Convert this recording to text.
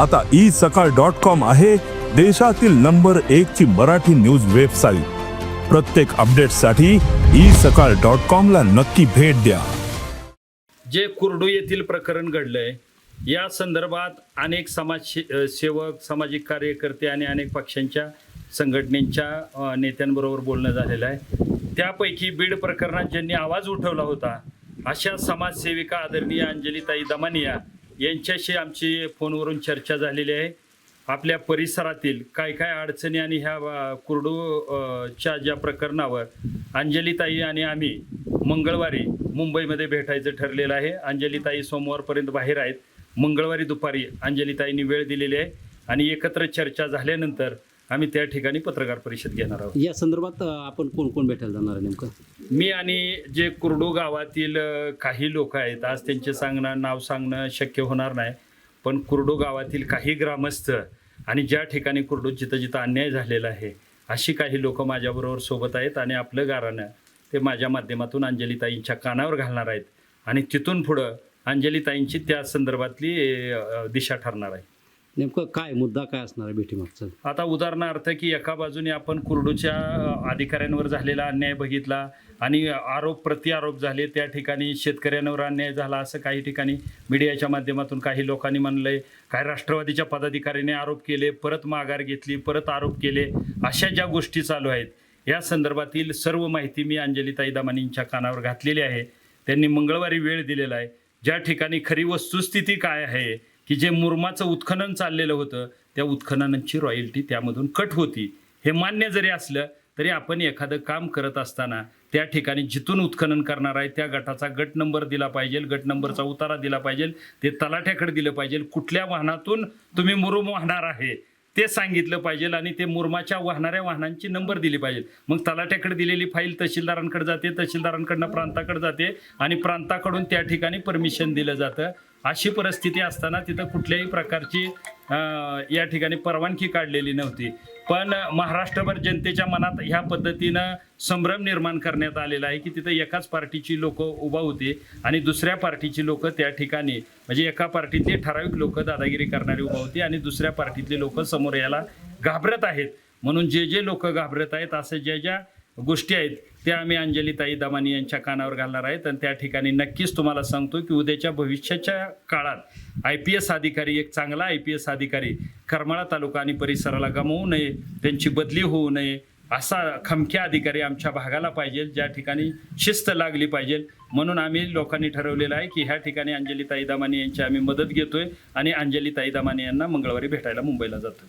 आता ई सकाळ dot com आहे देशातील नंबर एक ची मराठी न्यूज वेबसाईट. प्रत्येक अपडेटसाठी ई सकाळ डॉट कॉम ला नक्की भेट द्या. जे कुर्डू येथील प्रकरण घडलंय या संदर्भात अनेक समाज शे- सेवक सामाजिक कार्यकर्ते आणि अनेक पक्षांच्या संघटनेच्या नेत्यांबरोबर बोलणं झालेलं आहे. त्यापैकी बीड प्रकरणात ज्यांनी आवाज उठवला होता अशा समाजसेविका आदरणीय अंजलीताई दमानिया यांच्याशी आमची फोनवरून चर्चा झालेली आहे. आपल्या परिसरातील काय काय अडचणी आणि ह्या कुरडूच्या च्या ज्या प्रकरणावर अंजलीताई आणि आम्ही मंगळवारी मुंबईमध्ये भेटायचं ठरलेलं आहे. अंजलीताई सोमवारपर्यंत बाहेर आहेत. मंगळवारी दुपारी अंजलीताईंनी वेळ दिलेली आहे. आणि एकत्र चर्चा झाल्यानंतर आम्ही त्या ठिकाणी पत्रकार परिषद घेणार आहोत. या संदर्भात आपण कोण कोण भेटायला जाणार आहे नेमकं? मी आणि जे कुर्डू गावातील काही लोक आहेत आज त्यांचे सांगणं नाव सांगणं शक्य होणार नाही. पण कुर्डू गावातील काही ग्रामस्थ आणि ज्या ठिकाणी कुर्डू जिथं जिथं अन्याय झालेला आहे अशी काही लोक माझ्याबरोबर सोबत आहेत आणि आपलं गारानं ते माझ्या माध्यमातून अंजलीताईंच्या कानावर घालणार आहेत. आणि तिथून पुढं अंजलीताईंची त्या संदर्भातली दिशा ठरणार आहे. नेमकं काय मुद्दा काय असणार आहे भेटीमागचा? आता उदाहरणार्थ की एका बाजूने आपण कुर्डूच्या अधिकाऱ्यांवर झालेला अन्याय बघितला आणि आरोप प्रतिआरोप झाले त्या ठिकाणी शेतकऱ्यांवर अन्याय झाला असं काही ठिकाणी मीडियाच्या माध्यमातून काही लोकांनी म्हणलंय. काही राष्ट्रवादीच्या पदाधिकाऱ्याने आरोप केले परत माघार घेतली परत आरोप केले. अशा ज्या गोष्टी चालू आहेत या संदर्भातील सर्व माहिती मी अंजलीताई दामानींच्या कानावर घातलेली आहे. त्यांनी मंगळवारी वेळ दिलेला आहे. ज्या ठिकाणी खरी वस्तुस्थिती काय आहे की जे मुरमाचं उत्खनन चाललेलं होतं त्या उत्खननाची रॉयल्टी त्यामधून कट होती. हे मान्य जरी असलं तरी आपण एखादं काम करत असताना त्या ठिकाणी जिथून उत्खनन करणार आहे त्या गटाचा गट नंबर दिला पाहिजे गट नंबरचा उतारा दिला पाहिजे ते तलाठ्याकडे दिलं पाहिजे कुठल्या वाहनातून तुम्ही मुरुम वाहणार आहे ते सांगितलं पाहिजे आणि ते मुरमाच्या वाहणाऱ्या वाहनांची नंबर दिली पाहिजे. मग तलाठ्याकडे दिलेली फाईल तहसीलदारांकडे जाते तहसीलदारांकडनं प्रांताकडे जाते आणि प्रांताकडून त्या ठिकाणी परमिशन दिलं जातं. अशी परिस्थिती असताना तिथं कुठल्याही प्रकारची या ठिकाणी परवानगी काढलेली नव्हती. पण महाराष्ट्रभर जनतेच्या मनात ह्या पद्धतीनं संभ्रम निर्माण करण्यात आलेला आहे की तिथं एकाच पार्टीची लोक उभा होती आणि दुसऱ्या पार्टीची लोक त्या ठिकाणी म्हणजे एका पार्टीतले ठराविक लोक दादागिरी करणारी उभा होती आणि दुसऱ्या पार्टीतले लोक समोर यायला घाबरत आहेत. म्हणून जे जे लोक घाबरत आहेत असे ज्या ज्या गोष्टी आहेत त्या आम्ही अंजलीताई दमानी यांच्या कानावर घालणार आहेत आणि त्या ठिकाणी नक्कीच तुम्हाला सांगतो की उद्याच्या भविष्याच्या काळात आय पी एस अधिकारी एक चांगला आय पी एस अधिकारी करमाळा तालुका आणि परिसराला गमावू नये त्यांची बदली होऊ नये असा खमक्या अधिकारी आमच्या भागाला पाहिजे ज्या ठिकाणी शिस्त लागली पाहिजे. म्हणून आम्ही लोकांनी ठरवलेलं आहे की ह्या ठिकाणी अंजलीताई दमानी यांची आम्ही मदत घेतोय आणि अंजली दमानी यांना मंगळवारी भेटायला मुंबईला जातोय.